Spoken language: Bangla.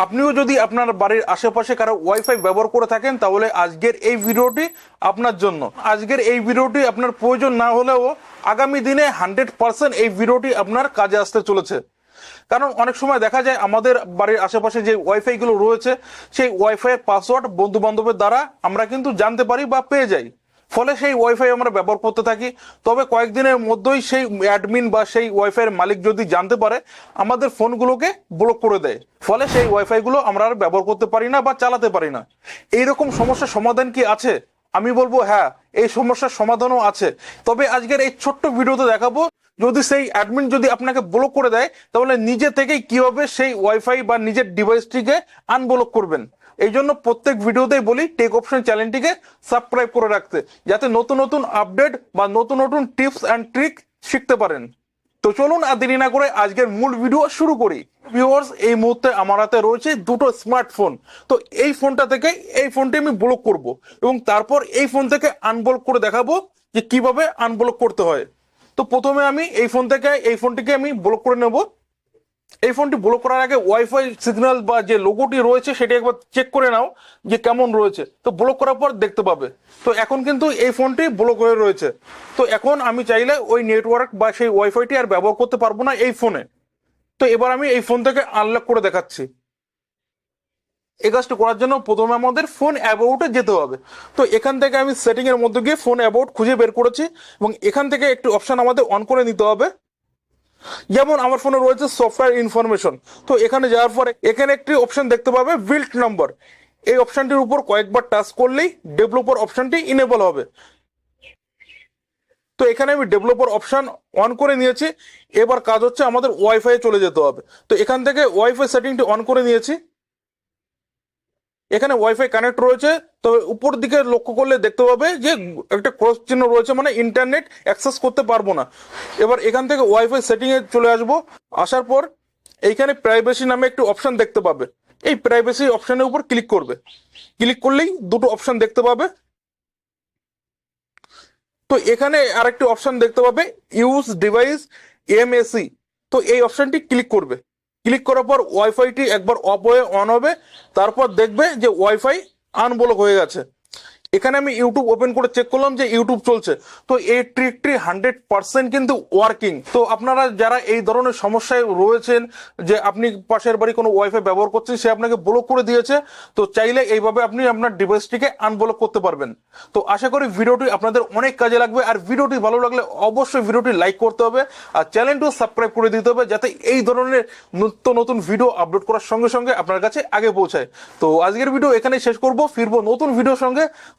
আপনিও যদি আপনার বাড়ির আশেপাশে কারও ওয়াইফাই ব্যবহার করে থাকেন, তাহলে আজকের এই ভিডিওটি আপনার জন্য। আজকের এই ভিডিওটি আপনার প্রয়োজন না হলেও আগামী দিনে হান্ড্রেড পার্সেন্ট এই ভিডিওটি আপনার কাজে আসতে চলেছে। কারণ অনেক সময় দেখা যায় আমাদের বাড়ির আশেপাশে যে ওয়াইফাই গুলো রয়েছে, সেই ওয়াইফাই এর পাসওয়ার্ড বন্ধু বান্ধবের দ্বারা আমরা কিন্তু জানতে পারি বা পেয়ে যাই। ফলে সেই ওয়াইফাই আমরা ব্যবহার করতে থাকি। তবে কয়েকদিনের মধ্যেই সেই অ্যাডমিন বা সেই ওয়াইফাই এর মালিক যদি জানতে পারে, আমাদের ফোনগুলোকে ব্লক করে দেয়। ফলে সেই ওয়াইফাই গুলো আমরা আর ব্যবহার করতে পারি না বা চালাতে পারি না। এইরকম সমস্যার সমাধান কি আছে? আমি বলব হ্যাঁ এই সমস্যার সমাধানও আছে। তবে আজকের এই ছোট্ট ভিডিওতে দেখাবো, যদি সেই অ্যাডমিন যদি আপনাকে ব্লক করে দেয়, তাহলে নিজে থেকেই কীভাবে সেই ওয়াইফাই বা নিজের ডিভাইসটিকে আনব্লক করবেন। এই জন্য প্রত্যেক ভিডিওতেই বলি টেক অপশন চ্যানেলটিকে সাবস্ক্রাইব করে রাখতে, যাতে নতুন নতুন আপডেট বা নতুন নতুন টিপস অ্যান্ড ট্রিক শিখতে পারেন। তো চলুন আর দেরি না করে আজকের মূল ভিডিও শুরু করি। ভিউয়ার্স এই মুহূর্তে আমার হাতে রয়েছে দুটো স্মার্টফোন তো এই ফোনটা থেকে এই ফোনটি আমি ব্লক করব এবং তারপর এই ফোন থেকে আনব্লক করে দেখাবো যে কীভাবে আনব্লক করতে হয়। তো প্রথমে আমি এই ফোন থেকে, এই ফোনটিকে আমি ব্লক করে নেব। এই ফোনটি ব্লক করার আগে ওয়াইফাই সিগন্যাল বা যে লোগোটি রয়েছে সেটি একবার চেক করে নাও যে কেমন রয়েছে। তো ব্লক করার পর দেখতে পাবে। তো এখন কিন্তু এই ফোনটি ব্লক হয়ে রয়েছে। তো এখন আমি চাইলে ওই নেটওয়ার্ক বা সেই ওয়াইফাইটি আর ব্যবহার করতে পারব না এই ফোনে। তো এবার আমি এই ফোন থেকে আনলক করে দেখাচ্ছি। এই কাজটি করার জন্য প্রথমে আমাদের ফোন অ্যাবাউটে যেতে হবে। তো এখান থেকে আমি সেটিং এর মধ্যে গিয়ে ফোন অ্যাবাউট খুঁজে বের করেছি এবং এখান থেকে একটি অপশন আমাদের অন করে নিতে হবে। যেমন আমার ফোনে রয়েছে সফটওয়্যার ইনফরমেশন তো এখানে যাওয়ার পরে এখানে একটি অপশন দেখতে পাবে বিল্ট নাম্বার এই অপশনটির উপর কয়েকবার টাচ করলেই ডেভেলপার অপশনটি ইনেবল হবে। তো এখানে আমি ডেভেলপার অপশন অন করে নিয়েছি। এবার কাজ হচ্ছে আমাদের ওয়াইফাই চলে যেতে হবে। তো এখান থেকে ওয়াইফাই সেটিংটি অন করে নিয়েছি। এখানে ওয়াইফাই কানেক্ট রয়েছে। তবে উপর দিকে লক্ষ্য করলে দেখতে পাবে যে একটা ক্রস চিহ্ন রয়েছে মানে ইন্টারনেট অ্যাক্সেস করতে পারব না। এবার এখান থেকে ওয়াইফাই সেটিং এ চলে আসব। আসার পর এইখানে প্রাইভেসি নামে একটি অপশন দেখতে পাবে। এই প্রাইভেসি অপশনের উপর ক্লিক করবে। ক্লিক করলেই দুটো অপশন দেখতে পাবে। তো এখানে আরেকটি অপশন দেখতে পাবে ইউজ ডিভাইস এমএসি তো এই অপশনটি ক্লিক করবে। ক্লিক করার পর ওয়াইফাইটি একবার অফ হয়ে অন হবে। তারপর দেখবে যে ওয়াইফাই আনব্লক হয়ে গেছে। এখানে আমি ইউটিউব ওপেন করে চেক করলাম যে ইউটিউব চলছে। তো এই ট্রিকটি হান্ড্রেড পার্সেন্ট কিন্তু ওয়ার্কিং তো আপনারা যারা এই ধরনের সমস্যায় রয়েছেন, যে আপনি পাশের বাড়ি কোনো ওয়াইফাই ব্যবহার করছেন, সে আপনাকে ব্লক করে দিয়েছে, তো চাইলে এইভাবে আপনি আপনার ডিভাইসটিকে আনব্লক করতে পারবেন। তো আশা করি ভিডিওটি আপনাদের অনেক কাজে লাগবে, আর ভিডিওটি ভালো লাগলে অবশ্যই ভিডিওটি লাইক করতে হবে, আর চ্যানেলটিও সাবস্ক্রাইব করে দিতে হবে, যাতে এই ধরনের নিত্য নতুন ভিডিও আপলোড করার সঙ্গে সঙ্গে আপনার কাছে আগে পৌঁছায়। তো আজকের ভিডিও এখানেই শেষ করব, ফিরবো নতুন ভিডিওর সঙ্গে।